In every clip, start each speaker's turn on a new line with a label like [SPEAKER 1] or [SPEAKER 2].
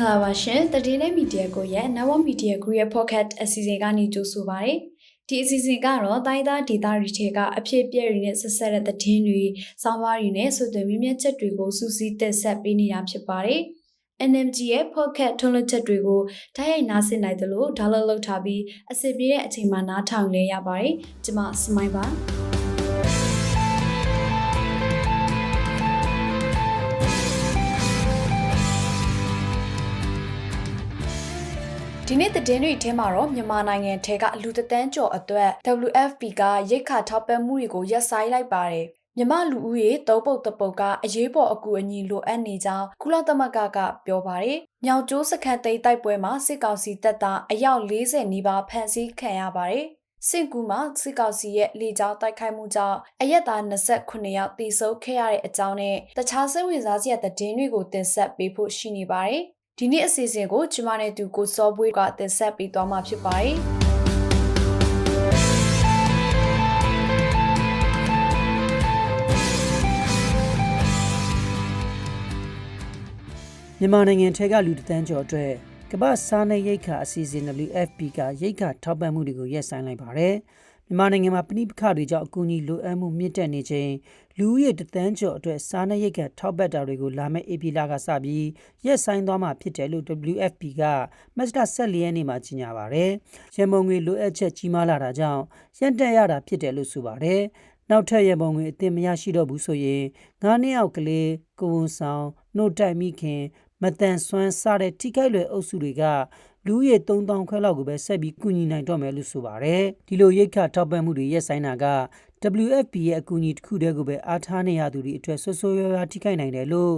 [SPEAKER 1] ္ဂလာပါရှင်တတိလေးမီဒီယာကိုရဲ့ Network Media Group ရဲ့ podcast အစီအစဉ်ကနေကြိုဆိုပါရစေဒီအစီအစဉ်ကတော့တိုင်းသားဒေသတွေထဲကအဖြစ်အပျက်တွေနဲ့ဆက်ဆက်တဲ့သတင်းတွေ၊စောင်းပါးတွေနဲ့ဆိုတဲ့မြင့်မြတ်ချက်တွေကိုစူးစီးတက်ဆက်ပေးနေတာဖြစ်ပါတယ် NMG ရဲ့ podcast ထုတ်လွှင့်ချက်တွေကိုတိုက်ရိုက်နားဆင်နိုင်တယ်လို့ဒါလောက်လောက်ထားပြီးအစီအပြေတဲ့အချိန်မှာနားထောင်လဲရပါတယ်ကျွန်မစမိုင်းပါ ဒီနေ့သတင်းတွေထဲမှာတော့မြန်မာနိုင်ငံထဲကလူတသန်းကျော်အတွက် WFP ကရိတ်ခါထောက်ပံ့မှုတွေကိုရပ်ဆိုင်းလိုက်ပါတယ်။မြမလူဦးရေသုံးပုတ်တပုတ်ကအရေးပေါ်အကူအညီလိုအပ်နေကြောင်းကုလသမဂ္ဂကပြောပါတယ်။မြောက်ကျိုးစခန်းသိမ်းတိုက်ပွဲမှာစစ်ကောင်စီတပ်သားအယောက်40နီးပါးဖမ်းဆီးခံရပါတယ်။စင်ကူမှာစစ်ကောင်စီရဲ့လေကြောင်းတိုက်ခိုက်မှုကြောင့်အရက်သား28ယောက်တိစုပ်ခဲ့ရတဲ့အကြောင်းနဲ့တခြားစိတ်ဝင်စားစရာသတင်းတွေကိုတင်ဆက်ပေးဖို့ရှိနေပါတယ်။ ဒီနေ့အစီအစဉ်ကိုကျမနဲ့သူကိုစောပွေးကတင်ဆက်ပေးသွားမှာဖြစ်ပါတယ်
[SPEAKER 2] မြန်မာနိုင်ငံထဲကလူတန်းကျော်အတွက်ကမ္ဘာစားနပ်ရိက္ခာအစီအစဉ် WFP ကရိက္ခာထောက်ပံ့မှုတွေကိုရပ်ဆိုင်းလိုက်ပါတယ်။ မြန်မာနိုင်ငံမှာပဋိပက္ခတွေကြောင့်အကူအညီလိုအပ်မှုမြင့်တက်နေချိန်လူဦးရေတသန်းကျော်အတွက်စားနပ်ရိက္ခာထောက်ပံ့တာတွေကိုလာမယ့် AP လကစပြီးရက်ဆိုင်သွားမှာဖြစ်တယ်လို့ WFP ကမတ်လ14ရက်နေ့မှာကြေညာပါတယ်။ရန်ပုံငွေလိုအပ်ချက်ကြီးမားလာတာကြောင့်ရန်တက်ရတာဖြစ်တယ်လို့ဆိုပါတယ်။နောက်ထပ်ရပုံငွေအသင်မရရှိတော့ဘူးဆိုရင်ငါးနှစ်အောက်ကလေးကိုဝန်ဆောင်နှုတ်တိုက်မိခင်မတန်ဆွမ်းစတဲ့ထိခိုက်လွယ်အုပ်စုတွေက လူဦးရေ3000ခွဲလောက်ကိုပဲဆက်ပြီးကူညီနိုင်တော့မယ်လို့ဆိုပါတယ်ဒီလိုရိတ်ခထောက်ပံ့မှုတွေရက်ဆိုင်တာက WFP ရဲ့အကူအညီတစ်ခုတည်းကိုပဲအားထားနေရသူတွေအတွက်ဆွဆိုးရွားရွားထိခိုက်နိုင်တယ်လို့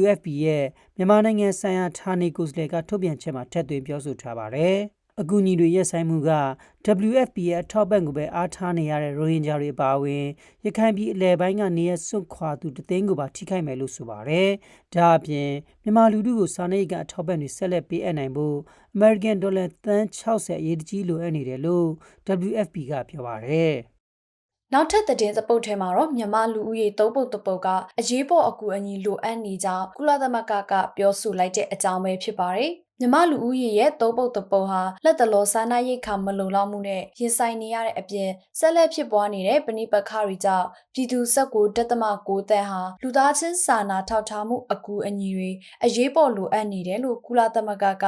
[SPEAKER 2] WFP ရဲ့မြန်မာနိုင်ငံဆိုင်ရာဌာနေကိုယ်စားလှယ်ကထုတ်ပြန်ချက်မှာထည့်သွင်းပြောဆိုထားပါတယ်။ အကူအညီတွေရက်ဆိုင်မှုက WFP ရဲ့အထောက်ပံ့ကိုပဲအားထားနေရတဲ့ရိုဟင်ဂျာတွေပါဝင်ရခိုင်ပြည်အလဲပိုင်းကနေရစွန့်ခွာသူတသိန်းကိုပါထိခိုက်မယ်လို့ဆိုပါတယ်။ဒါအပြင်မြန်မာလူထုကိုစာနယ်ကအထောက်ပံ့တွေဆက်လက်ပေးအပ်နိုင်ဖို့ American Dollar သန်း60အရေးတကြီးလိုအပ်နေတယ်လို့ WFP ကပြောပါတယ်။
[SPEAKER 1] နောက်ထပ်သတင်းစပုတ်ထဲမှာတော့မြန်မာလူဦးရေသုံးပုတ်တပုတ်ကအရေးပေါ်အကူအညီလိုအပ်နေကြောင်းကုလသမဂ္ဂကပြောဆိုလိုက်တဲ့အကြောင်းပဲဖြစ်ပါတယ်။ မြမလူဦးရေရဲ့သုံးပုတ်တပုံဟာလက်တလောစားနပ်ရိက္ခာမလုံလောက်မှုနဲ့ရင်ဆိုင်နေရတဲ့အပြင်ဆက်လက်ဖြစ်ပွားနေတဲ့ပဏိပခါတွေကြောင့်ပြည်သူဆက်ကိုတက်သမကိုတန်ဟာလူသားချင်းစာနာထောက်ထားမှုအကူအညီတွေအရေးပေါ်လိုအပ်နေတယ်လို့ကုလသမဂ္ဂက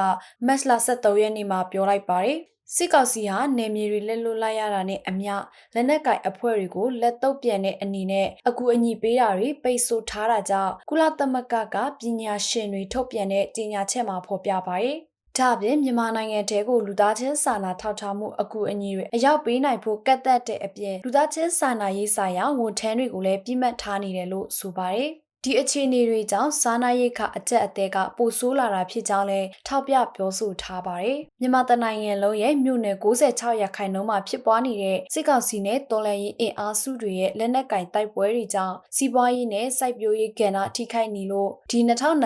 [SPEAKER 1] မက်စလာ73ရက်နေ့မှာပြောလိုက်ပါတယ်စစ်ကောင်စီဟာနယ်မြေတွေလက်လွတ်လိုက်ရတာနဲ့အမျှလက်နက်ကင်အဖွဲ့တွေကိုလက်တော့ပြန်တဲ့အနေနဲ့အကူအညီပေးတာတွေပိတ်ဆို့ထားတာကြောင့်ကုလသမဂ္ဂကပညာရှင်တွေထုတ်ပြန်တဲ့ကြေညာချက်မှာဖော်ပြပါတယ်။ဒါပြင်မြန်မာနိုင်ငံတဲကိုလူသားချင်းစာနာထောက်ထားမှုအကူအညီတွေအရောက်ပေးနိုင်ဖို့ကတ်သက်တဲ့အပြင်လူသားချင်းစာနာရေးဆိုင်ရာဝန်ထမ်းတွေကိုလည်းပြမှတ်ထားနေတယ်လို့ဆိုပါတယ်။ ဒီအခြေအနေတွေကြောင့်စားနပ်ရိက္ခအကျက်အသေးကပိုဆိုးလာတာဖြစ်ကြောင်းလည်းထောက်ပြပြောဆိုထားပါတယ်။မြန်မာတနိုင်ငံလုံးရဲ့မြို့နယ်96ရာခိုင်နှုန်းမှာဖြစ်ပွားနေတဲ့စစ်ကောင်စီနဲ့တော်လှန်ရေးအင်အားစုတွေရဲ့လက်နက်ကင်တိုက်ပွဲတွေကြောင့်စီးပွားရေးနဲ့စိုက်ပျိုးရေးကဏ္ဍထိခိုက်နေလို့ဒီ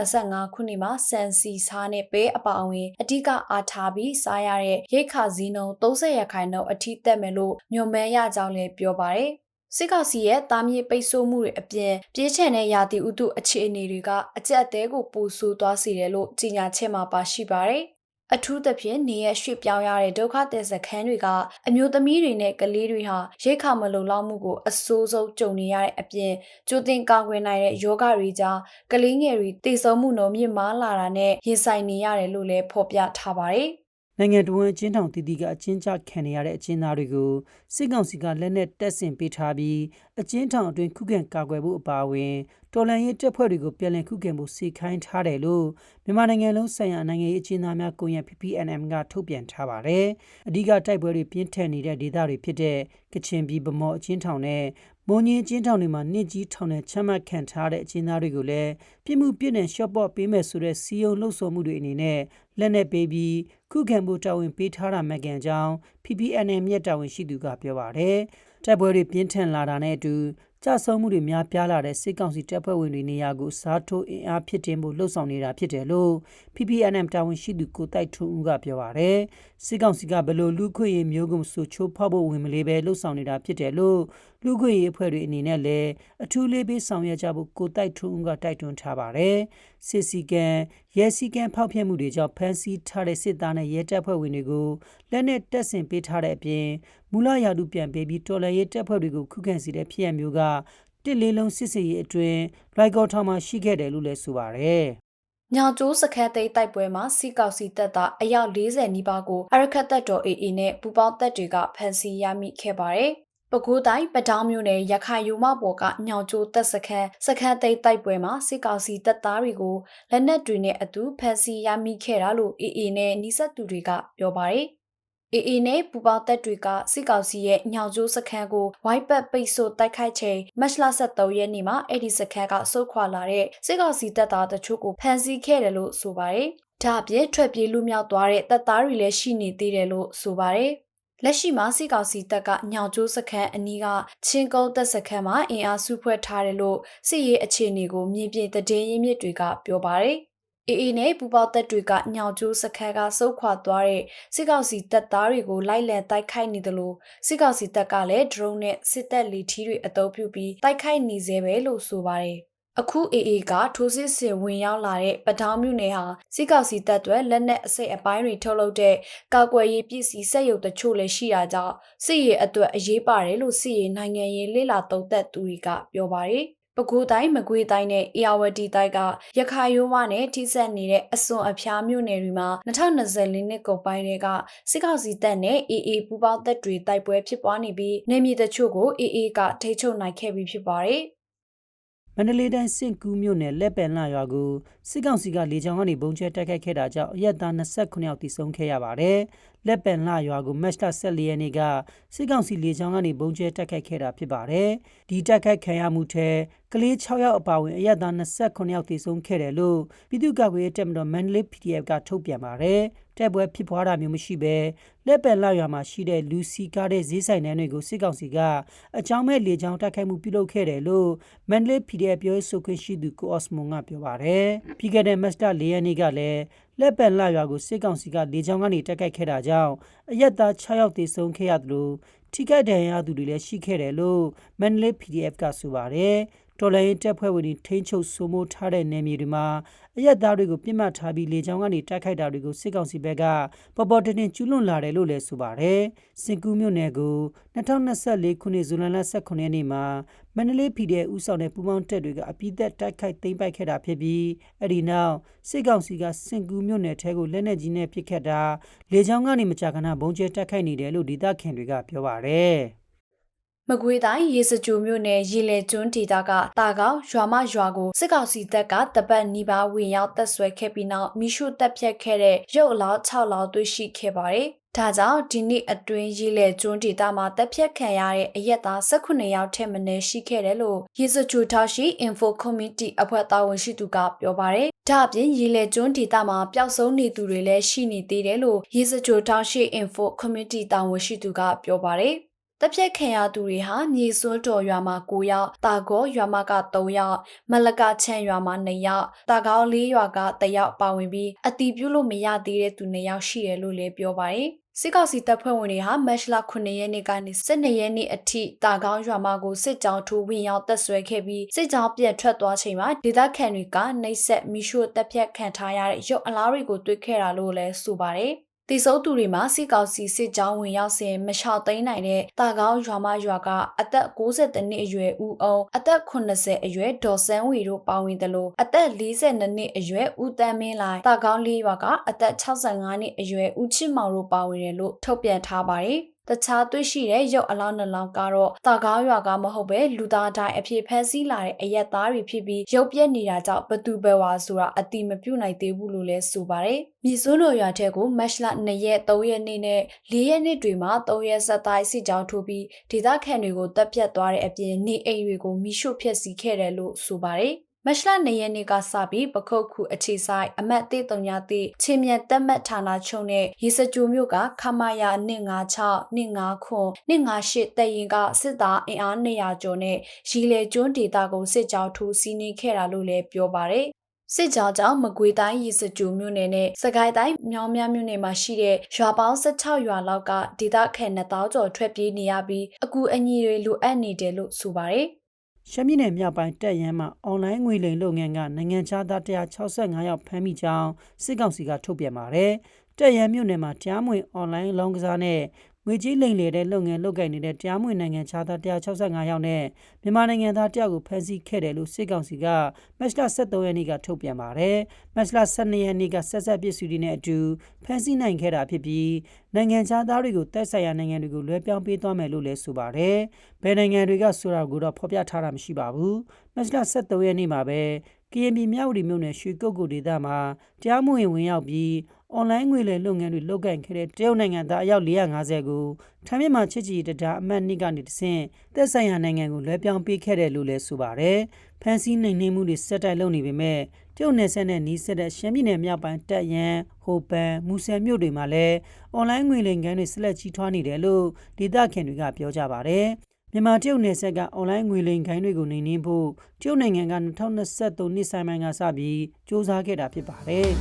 [SPEAKER 1] 2025ခုနှစ်မှာစံစီစားနဲ့ပဲအပါအဝင်အဓိကအားထားပြီးစားရတဲ့ရိတ်ခါစည်းနှုန်း30ရာခိုင်နှုန်းအထိတက်မယ်လို့ညွှန်မှန်းရကြောင်းလည်းပြောပါတယ်။ စစ်ကောင်စီရဲ့တာမြေပိတ်ဆို့မှုတွေအပြင်ပြေးချင်တဲ့ရာသီဥတုအခြေအနေတွေကအကြက်အသေးကိုပိုဆိုးသွားစေတယ်လို့ကြေညာချက်မှာပါရှိပါတယ်။အထူးသဖြင့်နေရရွှေ့ပြောင်းရတဲ့ဒုက္ခသည်စခန်းတွေကအမျိုးသမီးတွေနဲ့ကလေးတွေဟာရိတ်ခါမလုံလောက်မှုကိုအဆိုးဆုံးကြုံနေရတဲ့အပြင်ကြိုတင်ကာကွယ်နိုင်တဲ့ယောဂတွေကြောင့်ကလေးငယ်တွေတည်ဆုံမှုနှုန်းမြင့်မားလာတာနဲ့ရင်ဆိုင်နေရတယ်လို့လည်းဖော်ပြထားပါတယ်။
[SPEAKER 2] နိုင်ငံတော်အချင်းထောင်တည်တည်ကအချင်းချခံနေရတဲ့အချင်းသားတွေကိုစစ်ကောင်စီကလက်နက်တက်ဆင်ပေးထားပြီးအချင်းထောင်အတွင်းခုခံကာကွယ်ဖို့အပါအဝင်တော်လှန်ရေးတပ်ဖွဲ့တွေကိုပြန်လည်ခုခံဖို့စီခိုင်းထားတယ်လို့မြန်မာနိုင်ငံလုံးဆိုင်ရာနိုင်ငံရေးအချင်းသားများကွန်ရက် PPNM ကထုတ်ပြန်ထားပါတယ်။အဓိကတိုက်ပွဲတွေပြင်းထန်နေတဲ့ဒေသတွေဖြစ်တဲ့ကချင်ပြည်ဗမော်အချင်းထောင်နဲ့ မွန်ကြီးချင်းထောင်တွေမှာနှစ်ကြီးထောင်နဲ့ချမှတ်ခံထားတဲ့အချင်းသားတွေကိုလည်းပြစ်မှုပြစ်ဒဏ်ရှော့ပေါ့ပေးမယ်ဆိုတဲ့စီယုံလှုပ်ဆော်မှုတွေအနေနဲ့လက်နက်ပေးပြီးခုခံဖို့တာဝန်ပေးထားတာမှန်ကန်ကြောင်း PPNM မြက်တာဝန်ရှိသူကပြောပါတယ်။တိုက်ပွဲတွေပြင်းထန်လာတာနဲ့အတူ ကြဆုံးမှုတွေများပြားလာတဲ့စစ်ကောင်စီတပ်ဖွဲ့ဝင်တွေနေရာကိုစားထိုးအင်အားဖြစ်တင်ဖို့လှုံ့ဆော်နေတာဖြစ်တယ်လို့ PPNM တာဝန်ရှိသူကိုတိုက်ထွန်းဦးကပြောပါတယ်။စစ်ကောင်စီကဘလို့လူခွေရေးမျိုးကုံဆိုချိုးဖောက်ဖို့ဝင်မလေးပဲလှုံ့ဆော်နေတာဖြစ်တယ်လို့လူခွေရေးအဖွဲ့တွေအနေနဲ့လည်းအထူးလေးပေးဆောင်ရွက်ကြဖို့ကိုတိုက်ထွန်းဦးကတိုက်တွန်းထားပါတယ်။စစ်စီကံရဲစည်းကမ်းဖောက်ဖျက်မှုတွေကြောင့်ဖမ်းဆီးထားတဲ့စစ်သားနဲ့ရဲတပ်ဖွဲ့ဝင်တွေကိုလက်နက်တပ်ဆင်ပေးထားတဲ့အပြင်မူလရာထူးပြန်ပေးပြီးတော်လှန်ရေးတပ်ဖွဲ့တွေကိုခုခံစီတဲ့ဖြစ်ရမျိုးကတစ်လေးလုံးစစ်စေးရေးအတွင်းလိုက်ကော်ထောင်မှာရှိခဲ့တယ်လို့လည်းဆိုပါတယ်။
[SPEAKER 1] ညောင်ကျိုးစခန်းသိမ်းတိုက်ပွဲမှာစီကောက်စီတပ်သားအယောက်40နီးပါးကိုအရခတ်တပ်တော် AA နဲ့ပူပေါင်းတပ်တွေကဖမ်းဆီးရမိခဲ့ပါတယ်။ ပဲခူးတိုင်းပတောင်းမြို့နယ်ရခိုင်ယူမပေါ်ကညောင်ကျိုးတပ်စခန်းစခန်းသိမ်းတိုက်ပွဲမှာစီကောက်စီတပ်သားတွေကိုလက်နက်တွေနဲ့အတူဖမ်းဆီးရမိခဲ့တာလို့ AA နဲ့နှိစက်သူတွေကပြောပါတယ်။ AA နဲ့ပူပေါင်းတပ်တွေကစစ်ကောင်စီရဲ့ညောင်ကျိုးစခန်းကိုဝိုင်းပတ်ပိတ်ဆို့တိုက်ခိုက်ချိန်မတ်လ23ရက်နေ့မှာအဲ့ဒီစခန်းကစုခွာလာတဲ့စစ်ကောင်စီတပ်သားတချို့ကိုဖမ်းဆီးခဲ့တယ်လို့ဆိုပါတယ်။ဒါအပြင်ထွက်ပြေးလူမြောက်သွားတဲ့တပ်သားတွေလည်းရှိနေသေးတယ်လို့ဆိုပါတယ်။ လက်ရှိမှာစီကောင်စီတပ်ကညောင်ကျိုးစခန်းအနီးကချင်းကုန်းတပ်စခန်းမှာအင်အားစုဖွဲ့ထားတယ်လို့စစ်ရေးအခြေအနေကိုမြင်ပြတဲ့ရင်းမြစ်တွေကပြောပါတယ်။ AA နဲ့ပူပေါတပ်တွေကညောင်ကျိုးစခန်းကစုခွာသွားတဲ့စစ်ကောင်စီတပ်သားတွေကိုလိုက်လံတိုက်ခိုက်နေတယ်လို့စစ်ကောင်စီတပ်ကလည်း drone နဲ့စစ်တပ်လေထီးတွေအသုံးပြုပြီးတိုက်ခိုက်နေသေးပဲလို့ဆိုပါတယ်။ အခု AA ကထိုးစစ်ဆင်ဝင်ရောက်လာတဲ့ပထောင်မြို့နယ်ဟာစစ်ကောင်စီတပ်တွေလက်နက်အစိတ်အပိုင်းတွေထုတ်လုပ်တဲ့ကာကွယ်ရေးပစ္စည်းစက်ရုပ်တချို့လည်းရှိတာကြောင့်စစ်ရေးအတွက်အရေးပါတယ်လို့စစ်ရေးနိုင်ငံရေးလေလာသုံးသက်သူတွေကပြောပါတယ်။ပဲခူးတိုင်းမကွေးတိုင်းနဲ့အေရဝတီတိုင်းကရခိုင်ရိုးမနဲ့ထိစပ်နေတဲ့အစွန်အဖျားမြို့နယ်တွေမှာ2024နှစ်ကုန်ပိုင်းတွေကစစ်ကောင်စီတပ်နဲ့ AA ပူးပေါင်းတပ်တွေတိုက်ပွဲဖြစ်ပွားနေပြီးနေမြေတချို့ကို AA ကထိချုပ်နိုင်ခဲ့ပြီးဖြစ်ပါတယ်။
[SPEAKER 2] မန္တလေးတိုင်းစင့်ကူးမြို့နယ်လက်ပံလှရွာကိုစစ်ကောင်စီကလေကြောင်းကနေပုံကျဲတိုက်ခိုက်ခဲ့တာကြောင့်အရက်သား29ယောက်တိဆုံးခဲ့ရပါတယ်။လက်ပံလှရွာကိုမတ်လ14ရက်နေ့ကစစ်ကောင်စီလေကြောင်းကနေပုံကျဲတိုက်ခိုက်ခဲ့တာဖြစ်ပါတယ်။ဒီတိုက်ခိုက်ခံရမှုထဲကလေး6ယောက်အပါအဝင်အရက်သား29ယောက်တိဆုံးခဲ့တယ်လို့ပြည်သူ့ကာကွယ်ရေးတပ်မတော်မန္တလေး PDF ကထုတ်ပြန်ပါတယ်။တိုက်ပွဲဖြစ်ပွားတာမျိုးမရှိဘဲလက်ပံလှရွာမှာရှိတဲ့လူစီကားတဲ့ဈေးဆိုင်တန်းတွေကိုစစ်ကောင်စီကအကြောင်းမဲ့လေကြောင်းတိုက်ခိုက်မှုပြုလုပ်ခဲ့တယ်လို့မန္တလေး PDF ပြောရေးဆိုခွင့်ရှိသူကိုအော့စမွန်ကပြောပါတယ်။ပြီးခဲ့တဲ့မတ်လ၄ရက်နေ့ကလည်း လက်ပံလှရွာကိုစစ်ကောင်စီကလေကြောင်းကနေတိုက်ခိုက်ခဲ့တာကြောင့်အရက်သား6ယောက်သေဆုံးခဲ့ရတယ်လို့ထိခိုက်ဒဏ်ရာရသူတွေလည်းရှိခဲ့တယ်လို့မန္တလေး PDF ကဆိုပါတယ်။ တော်လိုင်းတပ်ဖွဲ့ဝင်တွေထိန်းချုပ်စိုးမိုးထားတဲ့နယ်မြေတွေမှာအရက်သားတွေကိုပြစ်မှတ်ထားပြီးလေကြောင်းကနေတိုက်ခိုက်တာတွေကိုစစ်ကောင်စီဘက်ကပေါ်ပေါ်တင်တင်ကျူးလွန်လာတယ်လို့လည်းဆိုပါတယ်။စင်ကူးမြို့နယ်ကို2024ခုနှစ်ဇူလိုင်လ18ရက်နေ့မှာမန္တလေး PDF ဦးဆောင်တဲ့ပူးပေါင်းတပ်တွေကအပိသက်တိုက်ခိုက်သိမ်းပိုက်ခဲ့တာဖြစ်ပြီးအဲ့ဒီနောက်စစ်ကောင်စီကစင်ကူးမြို့နယ်ထဲကိုလက်နက်ကြီးနဲ့ပစ်ခတ်တာလေကြောင်းကနေမကြာခဏဘုံကျဲတိုက်ခိုက်နေတယ်လို့ဒေသခံတွေကပြောပါတယ်။
[SPEAKER 1] မကွေးတိုင်းရေစကြိုမြို့နယ်ရေလေကျွန်းဒေသကတာကောက်ရွာမရွာကိုစစ်ကောင်စီတပ်ကတပတ်နီးပါးဝင်ရောက်တပ်ဆွဲခဲ့ပြီးနောက်မိရှုတပ်ဖြတ်ခဲ့တဲ့ရုပ်အလောင်း6လောင်းတွေ့ရှိခဲ့ပါတယ်။ဒါကြောင့်ဒီနေ့အတွင်းရေလေကျွန်းဒေသမှာတပ်ဖြတ်ခံရတဲ့အရက်သား18ယောက်ထက်မနည်းရှိခဲ့တယ်လို့ရေစကြိုထားရှိ Info Committee အဖွဲ့တာဝန်ရှိသူကပြောပါတယ်။ဒါ့အပြင်ရေလေကျွန်းဒေသမှာပျောက်ဆုံးနေသူတွေလည်းရှိနေသေးတယ်လို့ရေစကြိုထားရှိ Info Committee တာဝန်ရှိသူကပြောပါတယ်။ တပ်ဖြတ်ခံရသူတွေဟာမြေစွန်းတော်ရွာမှာ9ယောက်တာကောရွာမှာက3ယောက်မလကချန်ရွာမှာ2ယောက်တာကောင်းလေးရွာက1ယောက်ပါဝင်ပြီးအတီးပြုလို့မရသေးတဲ့သူ2ယောက်ရှိတယ်လို့လည်းပြောပါတယ်စစ်ကောင်စီတပ်ဖွဲ့ဝင်တွေဟာမတ်လ9ရက်နေ့ကနေ12ရက်နေ့အထိတာကောင်းရွာမကိုစစ်ကြောင်းထိုးဝင်ရောက်တပ်ဆွဲခဲ့ပြီးစစ်ကြောင်းပြန်ထွက်သွားချိန်မှာဒေသခံတွေကနှိပ်စက်မိရှို့တပ်ဖြတ်ခံထားရတဲ့ရုပ်အလားတွေကိုတွေ့ခဲ့တာလို့လည်းဆိုပါတယ်။ တည်ဆုံးသူတွေမှာစီကောက်စီစစ်ကြောင်းဝင်ရောက်စဉ်မလျှောက်သိမ်းနိုင်တဲ့တာကောင်းရွာမရွာကအသက်60နှစ်အရွယ်ဦးအောင်အသက်80အရွယ်ဒေါ်စန်းဝီတို့ပါဝင်တယ်လို့အသက်42နှစ်အရွယ်ဦးတန်းမင်းလိုက်တာကောင်းလေးရွာကအသက်65နှစ်အရွယ်ဦးချစ်မောင်တို့ပါဝင်တယ်လို့ထုတ်ပြန်ထားပါတယ်။ တခြားတွေ့ရှိတဲ့ရုပ်အလောင်းနှလောင်းကတော့တာကားရွာကမဟုတ်ပဲလူသားတိုင်းအဖြစ်ဖမ်းဆီးလာတဲ့အရက်သားတွေဖြစ်ပြီးရုပ်ပြက်နေတာကြောင့်ဘသူပဲဝါဆိုတာအတိမပြုတ်နိုင်သေးဘူးလို့လည်းဆိုပါတယ်။မြေစွန်းတော်ရွာထက်ကိုမတ်လ2ရက်3ရက်နေ့နဲ့4ရက်နေ့တွေမှာ3ရက်ဆက်တိုင်းစစ်ကြောင်းထိုးပြီးဒေသခံတွေကိုတပ်ဖြတ်သွားတဲ့အပြင်နေအိမ်တွေကိုမိရှို့ဖျက်ဆီးခဲ့တယ်လို့ဆိုပါတယ်။ မတ်လ၂ရက်နေ့ကစပြီးပခုတ်ခုအခြေဆိုင်အမတ်သေးတုံညာတိချင်းမြတ်တက်မှတ်ဌာနချုပ်နဲ့ရေစကြိုမြို့ကခမရ156 159ခွန်158တရင်ကစစ်သားအင်အား200ကျော်နဲ့ရီလေကျွန်းဒေသကိုစစ်ကြောင်းထိုးစီးနင်းခဲ့တာလို့လည်းပြောပါတယ်စစ်ကြောကြောင့်မကွေတိုင်းရေစကြိုမြို့နယ်နဲ့စကိုင်းတိုင်းမြောင်းမြမြို့နယ်မှာရှိတဲ့ရွာပေါင်း16ရွာလောက်ကဒေသခံ2000ကျော်ထွက်ပြေးနေရပြီးအကူအညီတွေလိုအပ်နေတယ်လို့ဆိုပါတယ်
[SPEAKER 2] ရှမ်းပြည်နယ်မြောက်ပိုင်းတပ်ရမ်းမှာအွန်လိုင်းငွေလိမ်လုပ်ငန်းကနိုင်ငံခြားသား165ယောက်ဖမ်းမိကြောင်းစစ်ကောင်စီကထုတ်ပြန်ပါတယ်။တပ်ရမ်းမြို့နယ်မှာကြားမွေအွန်လိုင်းလောင်းကစားနဲ့ ငွေကြေးလိမ်လည်တဲ့လုပ်ငန်းလုပ်ကိုင်နေတဲ့ကြားမွေနိုင်ငံခြားသား165ယောက်နဲ့မြန်မာနိုင်ငံသားတယောက်ကိုဖမ်းဆီးခဲ့တယ်လို့စစ်ကောင်စီကမတ်လ23ရက်နေ့ကထုတ်ပြန်ပါတယ်။မတ်လ12ရက်နေ့ကဆက်ဆက်ပစ္စည်းတွေနဲ့အတူဖမ်းဆီးနိုင်ခဲ့တာဖြစ်ပြီးနိုင်ငံခြားသားတွေကိုတိုက်ဆိုင်ရာနိုင်ငံတွေကိုလွှဲပြောင်းပေးသွားမယ်လို့လည်းဆိုပါတယ်။ဘယ်နိုင်ငံတွေကဆိုတာကိုတော့ဖော်ပြထားတာမရှိပါဘူး။မတ်လ23ရက်နေ့မှာပဲ ကရင်ပြည်မြဝတီမြို့နယ်ရွှေကုတ်ကိုဒေသမှာကြားမဝင်ဝင်ရောက်ပြီးအွန်လိုင်းငွေလိမ်လုပ်ငန်းတွေလုပ်ကိုင်ခဲ့တဲ့တရုတ်နိုင်ငံသားအယောက်450ကိုထိုင်းမြန်မာချစ်ကြည်တရားအမှတ်2ကနေတဆင့်သက်ဆိုင်ရာနိုင်ငံကိုလွှဲပြောင်းပေးခဲ့တယ်လို့လည်းဆိုပါတယ်။ဖန်စီနိုင်နေမှုတွေစက်တိုက်လုပ်နေပေမဲ့တရုတ်နယ်စပ်နဲ့နီးစပ်တဲ့ရှမ်းပြည်နယ်မြောက်ပိုင်းတပ်ရန်ဟိုပန်မူဆယ်မြို့တွေမှာလည်းအွန်လိုင်းငွေလိမ်ကန်းတွေဆက်လက်ကြီးထွားနေတယ်လို့ဒေသခံတွေကပြောကြပါတယ်။ မြန်မာတရုတ်နယ်စပ်ကအွန်လိုင်းငွေလိမ်ခိုင်းတွေကိုနှိမ်နင်းဖို့တရုတ်နိုင်ငံက2023နှစ်ဆိုင်ပိုင်းကစပြီးစ조사ခဲ့တာဖြစ်ပါတယ်။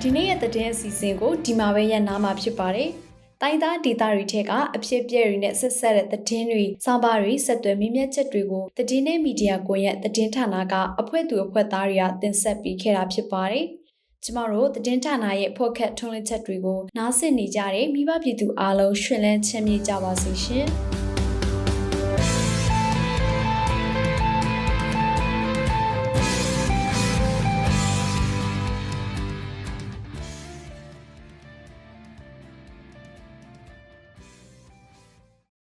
[SPEAKER 1] ဒီနေ့ရဲ့သတင်းအစီအစဉ်ကိုဒီမှာပဲရနာမှာဖြစ်ပါတယ်။ တိုင်းသားဒေသတွေထက်ကအဖြစ်အပျက်တွေနဲ့ဆက်ဆက်တဲ့သတင်းတွေ၊စောင်းပါတွေဆက်သွယ်မြင့်မြတ်ချက်တွေကိုသတင်းနဲ့မီဒီယာကွန်ရက်သတင်းဌာနကအဖွဲ့သူအဖွဲ့သားတွေကတင်ဆက်ပေးခဲ့တာဖြစ်ပါတယ်။ကျမတို့သတင်းဌာနရဲ့ဖော့ခတ်ထုံးလင်းချက်တွေကိုနားဆင်နေကြတဲ့မိဘပြည်သူအားလုံးရှင်လန်းချမ်းမြေ့ကြပါစေရှင်။